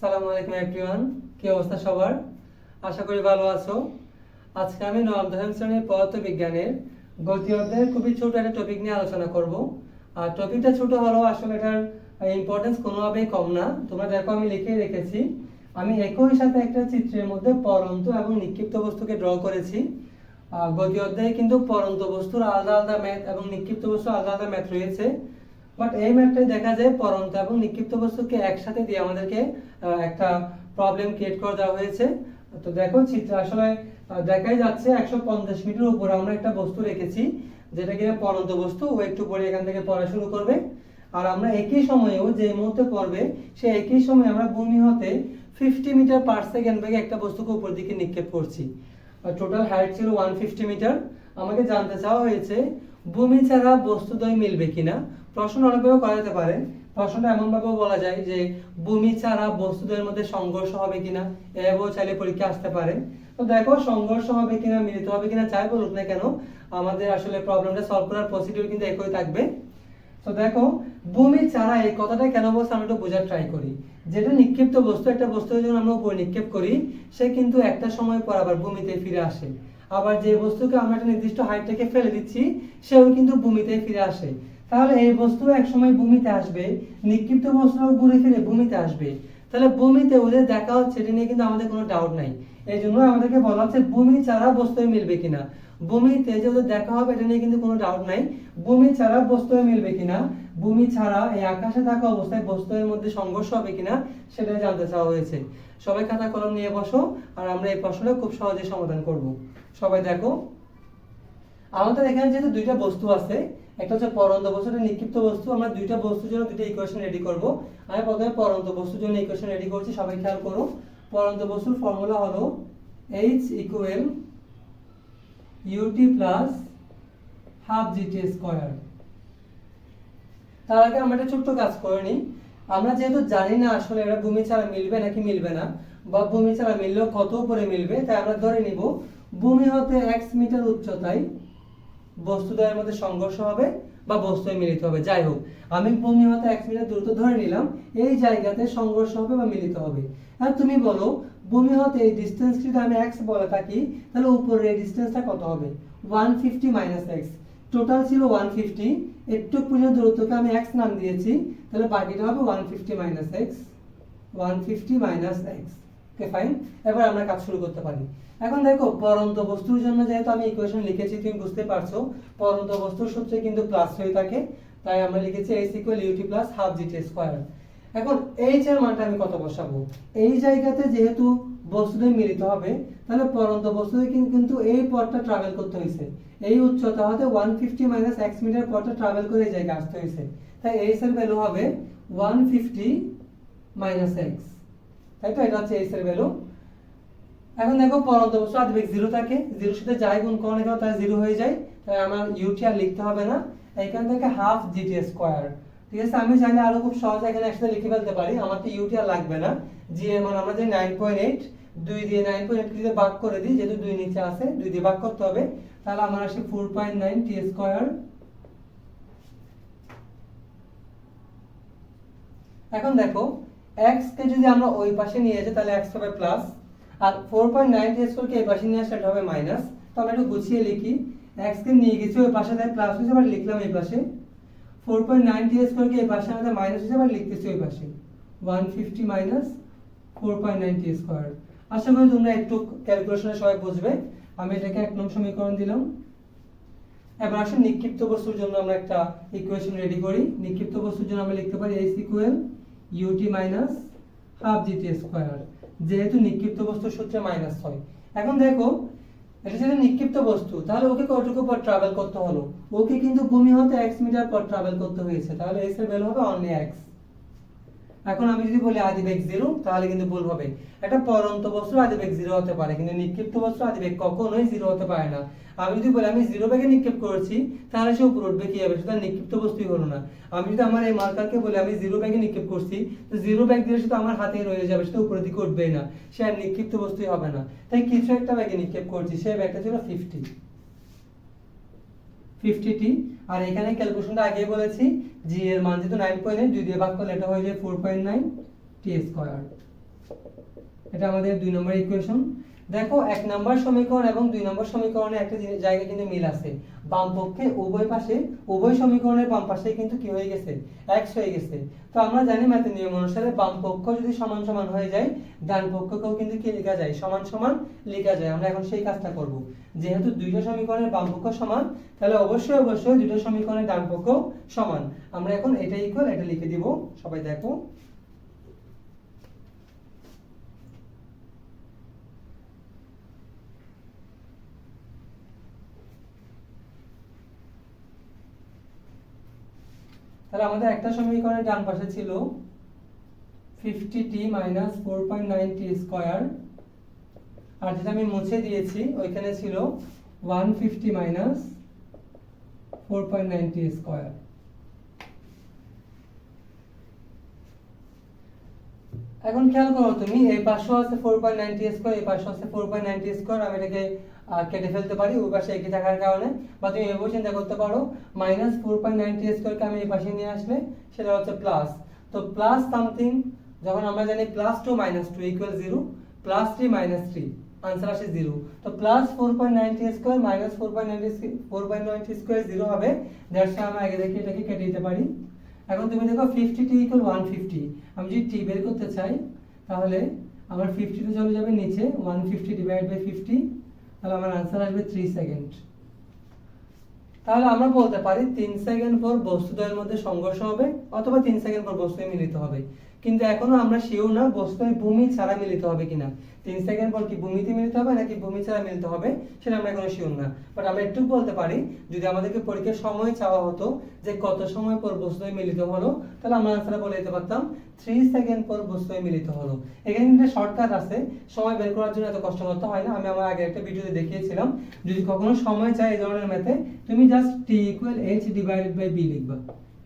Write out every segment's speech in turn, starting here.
সালামু আলাইকুম এভরিওয়ান কি অবস্থা সবার? আশা করি ভালো আছো। আজকে আমি নবম দশম শ্রেণির পদার্থ বিজ্ঞানের গতি অধ্যায়ের খুবই ছোট একটা টপিক নিয়ে আলোচনা করব। আর টপিকটা ছোট হলেও আসলে এটার ইম্পর্টেন্স কোনোভাবেই কম না। তোমরা দেখো, আমি লিখে রেখেছি। আমি একই সাথে একটা চিত্রের মধ্যে পরন্ত এবং নিক্ষিপ্ত বস্তুকে ড্র করেছি। গতি অধ্যায়ে কিন্তু পরন্ত বস্তুর আলাদা আলাদা ম্যাথ এবং নিক্ষিপ্ত বস্তুর আলাদা আলাদা ম্যাথ রয়েছে। বাট এই ম্যাথটাই দেখা যায় পরন্ত এবং নিক্ষিপ্ত বস্তুকে একসাথে দিয়ে আমাদেরকে একটা প্রবলেম ক্রিয়েট করে দেওয়া হয়েছে। তো দেখো চিত্র আসলে দেখাই যাচ্ছে একশো পঞ্চাশ মিটার উপরে আমরা একটা বস্তু রেখেছি যেটা কিনা পরন্ত বস্তু। ও একটু পরে এখান থেকে পড়া শুরু করবে। আর আমরা একই সময়েও যে মুহূর্তে পড়বে সে একই সময়ে আমরা ভূমি হতে ফিফটি মিটার পার সেকেন্ড বেগে একটা বস্তুকে উপর দিকে নিক্ষেপ করছি। টোটাল হাইট ছিল ওয়ান ফিফটি মিটার আমাকে জানতে চাওয়া হয়েছে ভূমি ছাড়া বস্তুদ্বয় মিলবে কিনা? প্রশ্ন অনেকভাবে করা যেতে পারে। প্রশ্নটা এমন ভাবেও বলা যায় যে ভূমি ছাড়া বস্তুদ্বয়ের মধ্যে সংঘর্ষ হবে কিনা, এভাবেও চাইলে পরীক্ষা আসতে পারে। তো দেখো, সংঘর্ষ হবে কিনা, মিলিত হবে কিনা, চাই বলুক না কেন, আমাদের আসলে প্রবলেমটা সলভ করার প্রসিডিউর কিন্তু একই থাকবে। তো দেখো, ভূমি ছাড়া এই কথাটা কেন বলছে আমরা একটু বোঝার ট্রাই করি। যেটা নিক্ষিপ্ত বস্তু, একটা বস্তু যখন আমরা উপরে নিক্ষেপ করি, সে কিন্তু একটা সময় পর আবার ভূমিতে ফিরে আসে। আবার যে বস্তুকে আমরা একটা নির্দিষ্ট হাইট থেকে ফেলে দিচ্ছি, সেও কিন্তু ভূমিতে ফিরে আসে। তাহলে এই বস্তু এক সময় ভূমিতে আসবে, নিক্ষিপ্ত বস্তুও ঘুরে ফিরে ভূমিতে আসবে। তাহলে ভূমিতে ওদের দেখা হচ্ছে, এটা নিয়ে কিন্তু আমাদের কোনো ডাউট নাই। এই জন্য আমাদেরকে বলা হচ্ছে, ভূমি ছাড়া বস্তু মিলবে কিনা। যে ওদের দেখা হবে, এটা নিয়ে কিন্তু কোনো ডাউট নাই। ভূমি ছাড়া বস্তু মিলবে কিনা? ভূমি ছাড়া এই আকাশে থাকা অবস্থায় বস্তুর মধ্যে সংঘর্ষ হবে কিনা সেটাই জানতে চাওয়া হয়েছে। সবাই খাতা কলম নিয়ে বসো, আর আমরা এই প্রশ্নটা খুব সহজে সমাধান করব। সবাই দেখো। আমাদের এখানে যেহেতু দুইটা বস্তু আছে, একটা হচ্ছে পরন্ত বস্তু, একটা নিক্ষিপ্ত বস্তু, আমরা দুইটা বস্তুর জন্য দুইটা ইকুয়েশন রেডি করব। আমি প্রথমে পরন্ত বস্তুর জন্য ইকুয়েশন রেডি করছি, সবাই খেয়াল করো। পরন্ত বস্তুর ফর্মুলা হলো h equal u t plus half g t square তার আগে আমরা একটা ছোট্ট কাজ করে নিই। আমরা যেহেতু জানি না আসলে এটা ভূমি ছাড়া মিলবে নাকি মিলবে না, বা ভূমি ছাড়া মিললেও কত উপরে মিলবে, তাই আমরা ধরে নিব ভূমি হতে এক্স মিটার উচ্চতায় বস্তুদ্বয়ের মধ্যে সংঘর্ষ হবে বা বস্তু মিলিত হবে। যাই হোক, আমি ভূমি হতে এক্স মিটার দূরত্ব ধরে নিলাম, এই জায়গাতে সংঘর্ষ হবে বা মিলিত হবে। আর তুমি বলো ভূমি হতে এই ডিস্টেন্স যদি আমি এক্স বলে থাকি, তাহলে উপরের এই ডিস্টেন্সটা কত হবে? One fifty minus x total ছিল ওয়ান ফিফটি একটু পর্যন্ত দূরত্বকে আমি এক্স নাম দিয়েছি, তাহলে বাকিটা হবে one fifty minus x one fifty minus x okay fine এবার আমরা কাজ শুরু করতে পারি। এখন দেখো, পরন্ত বস্তুর জন্য যেহেতু আমি ইকুয়েশন লিখেছি, তুমি বুঝতে পারছ, পরন্ত বস্তুর সূত্রে কিন্তু প্লাস হয়ে থাকে। তাই আমরা লিখেছি h equal u t plus half g t square এখন এইচ এর মানটা আমি কত বসাবো? এই জায়গাতে যেহেতু বস্তুদের মিলিত হবে, তাহলে পরন্ত বস্তুদের কিন্তু এই পথটা ট্রাভেল করতে হয়েছে এই উচ্চতা হতে one fifty minus x metre পথটা ট্রাভেল করে এই জায়গায় আসতে হয়েছে তাই এইচ এর ভ্যালু হবে ওয়ান ফিফটি মাইনাস এক্স তাই তো এটা হচ্ছে এইচ এর ভ্যালু এখন দেখো পরন্ত বস্তু আদিবেগ জিরো থাকে। জিরোর সাথে যাই গুণ করো তার জিরো হয়ে যায়। তাই আমার ইউটি আর লিখতে হবে না। এখান থেকে হাফ জিটি স্কোয়ার ঠিক আছে আমি চাইলে আরও খুব সহজে এখানে একসাথে লিখে ফেলতে পারি। আমার তো ইউটি লাগবে না। জি এর আমরা যে নাইন পয়েন্ট এইট দুই দিয়ে নাইন পয়েন্ট এইট দিয়ে ভাগ করে দিই, যেহেতু দুই নিচে আছে, দুই দিয়ে ভাগ করতে হবে, তাহলে আমার আসে four point nine t square এখন দেখো, x কে যদি আমরা ওই পাশে নিয়ে যাই তাহলে x হবে প্লাস আর 4.9 টি স্কোয়ার কে এই পাশে নিয়ে আসলে হবে মাইনাস তো আমরা একটু গুছিয়ে লিখি। X কে নিয়ে গেছি, ওই পাশে তাই প্লাস হয়েছে, আবার লিখলাম এই পাশে। 4.9 টি স্কোয়ার কে এই পাশে মাইনাস আবার লিখতেছি ওই পাশে। 150 মাইনাস 4.9 টি স্কোয়ার আশা করি তোমরা একটু ক্যালকুলেশনে সবাই বুঝবে। আমি এটাকে এক নম্বর সমীকরণ দিলাম। এবার আসুন নিক্ষিপ্ত বস্তুর জন্য আমরা একটা ইকুয়েশন রেডি করি। নিক্ষিপ্ত বস্তুর জন্য আমরা লিখতে পারি h equal u t minus half g t square যেহেতু নিক্ষিপ্ত বস্তুর সূত্রে মাইনাস হয়। এখন দেখো এটা যদি নিক্ষিপ্ত বস্তু। তাহলে ওকে কতটুকু পর ট্রাভেল করতে হলো? ওকে কিন্তু ভূমি হতে এক্স মিটার পর ট্রাভেল করতে হয়েছে। তাহলে এক্সের ভ্যালু হবে অনলি এক্স এখন আমি যদি বলি আদিবেগ জিরো, তাহলে কিন্তু ভুল হবে। একটা পরন্ত বস্তু আদিবেগ জিরো হতে পারে, কিন্তু নিক্ষিপ্ত বস্তু আদিবেগ কখনোই জিরো হতে পারে না। আমি যদি বলি আমি জিরো বেগে নিক্ষেপ করেছি, তাহলে সে উপর উঠবে কি হবে? সেটা নিক্ষিপ্ত বস্তুই হলো না। আমি যদি আমার এই মার্কারকে বলি আমি জিরো ব্যাগে নিক্ষেপ করছি, তো জিরো ব্যাগ দিলে সেটা আমার হাতেই রয়ে যাবে সেটা উপরের দিকে উঠবেই না। সে আর নিক্ষিপ্ত বস্তুই হবে না। তাই কিছু একটা ব্যাগে নিক্ষেপ করছি সেই ব্যাগটা ছিল ফিফটি ফিফটিটি আর এখানে ক্যালকুলেশনটা আগে বলেছি জি এর মান যেহেতু নাইন পয়েন্ট দুই দিয়ে ভাগ করলে এটা হয়ে যায় four point nine t square এটা আমাদের দুই নম্বর ইকুয়েশন দেখো, এক নম্বর সমীকরণ এবং দুই নম্বর সমীকরণে একটা জায়গায় কিন্তু মিল আছে। বাম পক্ষে উভয় পাশে, উভয় সমীকরণের বাম পাশে কিন্তু কি হয়ে গেছে? এক্স হয়ে গেছে। তো আমরা জানি ম্যাথের নিয়ম অনুসারে বাম পক্ষ যদি সমান সমান হয়ে যায়, ডান পক্ষকেও কিন্তু কি লেখা যায়? সমান সমান লেখা যায়। আমরা এখন সেই কাজটা করব। যেহেতু দুইটা সমীকরণের বাম পক্ষ সমান, তাহলে অবশ্যই অবশ্যই দুটো সমীকরণের ডান পক্ষ সমান। আমরা এখন এটা ইকুয়াল এটা লিখে দিব। সবাই দেখো। তাহলে আমাদের একটা সমীকরণের ডান পাশে ছিল fifty t minus four point nine t square আর যেটা আমি মুছে দিয়েছি, ওইখানে ছিল one fifty minus four point nine t square এখন খেয়াল করো তুমি, এই পাশে আছে ফোর পয়েন্ট নাইনটি স্কোয়ার এই পাশে আছে ফোর পয়েন্ট নাইনটি স্কোয়ার আমি এটাকে কেটে ফেলতে পারি, ওই পাশে একই থাকার কারণে। বা তুমি এভাবেও চিন্তা করতে পারো মাইনাস ফোর পয়েন্ট নাইনটি স্কোয়ারকে আমি এই পাশে নিয়ে আসলে, সেটা হচ্ছে প্লাস তো প্লাস সামথিং যখন আমরা জানি plus two minus two equal zero plus three minus three answer আসে জিরো তো plus four point nine t square minus four point nine t four point nine t square zero হবে that's আমি আগে দেখে এটাকে কেটে দিতে পারি। এখন তুমি দেখো fifty t equal one fifty আমি যদি টি বের করতে চাই, তাহলে আমার ফিফটিতে চলে যাবে নিচে one fifty divide by fifty তাহলে আমার আনসার আসবে থ্রি সেকেন্ড তাহলে আমরা বলতে পারি তিন সেকেন্ড পর বস্তুদ্বয়ের মধ্যে সংঘর্ষ হবে অথবা তিন সেকেন্ড পর বস্তু মিলিত হবে। কিন্তু এখনও আমরা শিওর না বস্তু ভূমি ছাড়া মিলিত হবে কিনা। তিন সেকেন্ড পর কি ভূমিতে মিলিত হবে নাকি ভূমি ছাড়া মিলিত হবে সেটা আমরা এখনও শিওর না। বাট আমরা একটু বলতে পারি, যদি আমাদেরকে পরীক্ষার সময় চাওয়া হতো যে কত সময় পর বস্তু মিলিত হলো, তাহলে আমরা আনসার বলে দিতে পারতাম থ্রি সেকেন্ড পর বস্তু মিলিত হলো। এখানে একটা শর্টকাট আছে, সময় বের করার জন্য এত কষ্ট করতে হয় না। আমি আমার আগে একটা ভিডিওতে দেখিয়েছিলাম, যদি কখনো সময় চাই এই ধরনের ম্যাথে তুমি just t equal h divided by b লিখবা।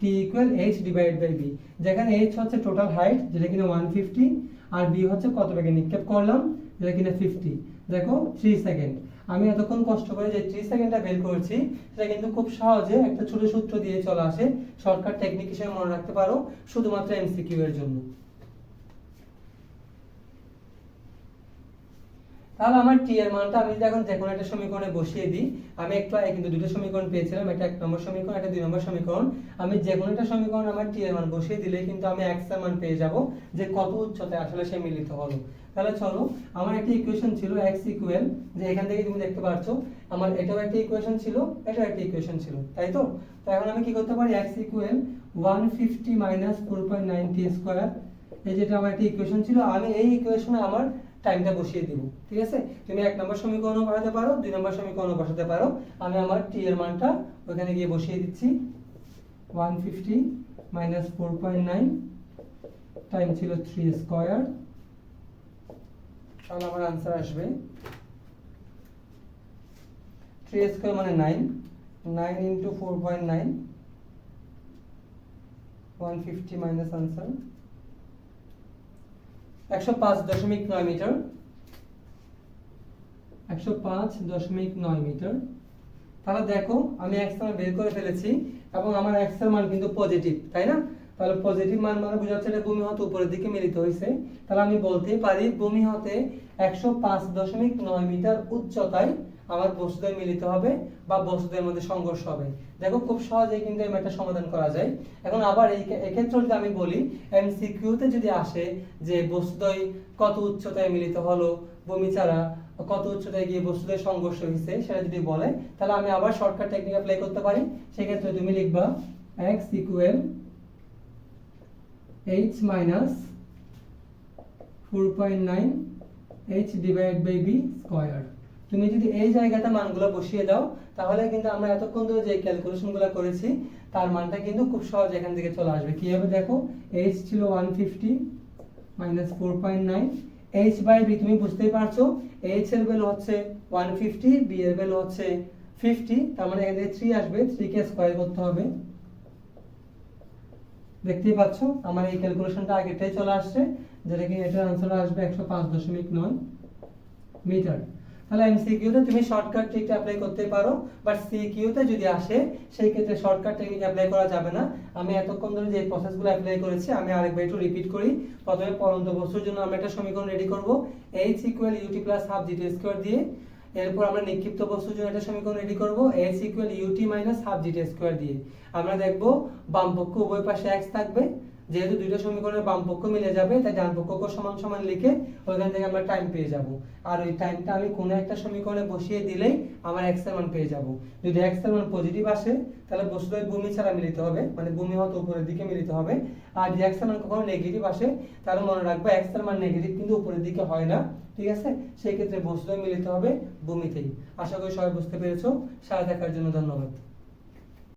T equal h divide by b যেখানে এইচ হচ্ছে টোটাল হাইট যেটা কিনা ওয়ান ফিফটি আর বি হচ্ছে কত? ব্যাগে নিক্ষেপ করলাম, যেটা কিনা ফিফটি দেখো থ্রি সেকেন্ড আমি এতক্ষণ কষ্ট করে যে থ্রি সেকেন্ডটা বের করেছি, সেটা কিন্তু খুব সহজে একটা ছোট সূত্র দিয়ে চলে আসে। শর্টকাট টেকনিক হিসেবে মনে রাখতে পারো, শুধুমাত্র এমসিকিউ এর জন্য। তাহলে আমার টি এর মানটা আমি যদি এখন যে কোনো একটা সমীকরণে বসিয়ে দিই, আমি একটু আগে কিন্তু দুটো সমীকরণ পেয়েছিলাম একটা এক নম্বর সমীকরণ একটা দুই নম্বর সমীকরণ। আমি যে কোনো একটা সমীকরণ আমার টি এর মান বসিয়ে দিলে কিন্তু আমি এক্সের মান পেয়ে যাব, যে কত উচ্চতায় আসলে সে মিলিত হলো তাহলে চলো, আমার একটা ইকুয়েশন ছিল এক্স ইকুয়াল যে এখান থেকে তুমি দেখতে পাচ্ছ আমার এটাও একটা ইকুয়েশন ছিল, এটাও একটা ইকুয়েশন ছিল, তাই তো? তো এখন আমি কি করতে পারি? X equal one fifty minus four point nine t square এই যেটা আমার একটা ইকুয়েশন ছিল, আমি এই ইকুয়েশনে আমার টাইমটা বসিয়ে দিব, ঠিক আছে? তুমি এক নম্বর সমীকরণও বসাতে পারো, দুই নম্বর সমীকরণও বসাতে পারো। আমি আমার টি এর মানটা ওখানে গিয়ে বসিয়ে দিচ্ছি। One fifty minus four point nine time ছিল থ্রি স্কোয়ার তাহলে আমার আনসার আসবে। থ্রি স্কোয়ার মানে nine nine into four point nine one fifty minus answer একশো পাঁচ দশমিক নয় মিটার। একশো পাঁচ দশমিক নয় মিটার। তাহলে দেখো, আমি এক্স মান বের করে ফেলেছি এবং আমার এক্সের মান কিন্তু পজিটিভ তাই না? তাহলে পজিটিভ মান মানে বোঝাচ্ছে এটা ভূমি হতে উপরের দিকে মিলিত হয়েছে। তাহলে আমি বলতেই পারি, ভূমি হতে একশো পাঁচ দশমিক নয় মিটার উচ্চতায় আমার বস্তুদের মিলিত হবে বা বস্তুদের মধ্যে সংঘর্ষ হবে। দেখো, খুব সহজেই কিন্তু এই ম্যাটটা সমাধান করা যায়। এখন আবার এই এক্ষেত্রে যদি আমি বলি, এমসিকিউতে যদি আসে যে বস্তুদ্বয় কত উচ্চতায় মিলিত হলো, ভূমি ছাড়া কত উচ্চতায় গিয়ে বস্তুদের সংঘর্ষ হয়েছে সেটা যদি বলে, তাহলে আমি আবার শর্টকাট টেকনিক অ্যাপ্লাই করতে পারি। সেক্ষেত্রে তুমি লিখবা x equal h minus four point nine h divide by b square তুমি যদি এই জায়গাতে মানগুলো বসিয়ে দাও, তাহলে কিন্তু আমরা এতক্ষণ ধরে যে ক্যালকুলেশনগুলো করেছি, তার মানটা কিন্তু খুব সহজ এখান থেকে চলে আসবে। কীভাবে দেখো? এইচ ছিল one fifty minus four point nine h by b তুমি বুঝতেই পারছ এইচ এর ভ্যালু হচ্ছে ওয়ান ফিফটি বি এর ভ্যালু হচ্ছে ফিফটি তার মানে এখান থেকে থ্রি আসবে থ্রি কে স্কোয়ার করতে হবে। দেখতেই পাচ্ছ, আমার এই ক্যালকুলেশনটা আগেরটাই চলে আসছে, যেটা কি এটার আনসার আসবে একশো পাঁচ দশমিক নয় মিটার। তাহলে এমসিকিউতে তুমি শর্টকাট ট্রিকটা অ্যাপ্লাই করতে পারো বাট সিকিউতে যদি আসে, সেই ক্ষেত্রে শর্টকাট টেকনিক অ্যাপ্লাই করা যাবে না। আমি এতক্ষণ ধরে যে প্রসেসগুলো অ্যাপ্লাই করেছি, আমি আরেকবার একটু রিপিট করি। প্রথমে পরন্ত বস্তুর জন্য আমরা একটা সমীকরণ রেডি করব h equal u t plus half g t square দিয়ে। এরপর আমরা নিক্ষিপ্ত বস্তুর জন্য একটা সমীকরণ রেডি করব h equal u t minus half g t square দিয়ে। আমরা দেখব বাম পক্ষ উভয় পাশে এক্স থাকবে যেহেতু দুইটা সমীকরণের বাম পক্ষ মিলে যাবে, তাই ডান পক্ষকে সমান সমান লিখে ওইখান থেকে আমরা টাইম পেয়ে যাব। আর ওই টাইমটা আমি কোনো একটা সমীকরণে বসিয়ে দিলেই আমার এক্সের মান পেয়ে যাব। যদি এক্সের মান পজিটিভ আসে, তাহলে বস্তুটা ওই ভূমি ছাড়া মিলিত হবে মানে ভূমি হয়তো উপরের দিকে মিলিত হবে। আর যদি এক্সের মান কখনো নেগেটিভ আসে, তাহলে মনে রাখবে এক্সের মান নেগেটিভ কিন্তু উপরের দিকে হয় না, ঠিক আছে? সেই ক্ষেত্রে বস্তুটা মিলিত হবে ভূমিতেই। আশা করি সবাই বুঝতে পেরেছ। সাথে থাকার জন্য ধন্যবাদ।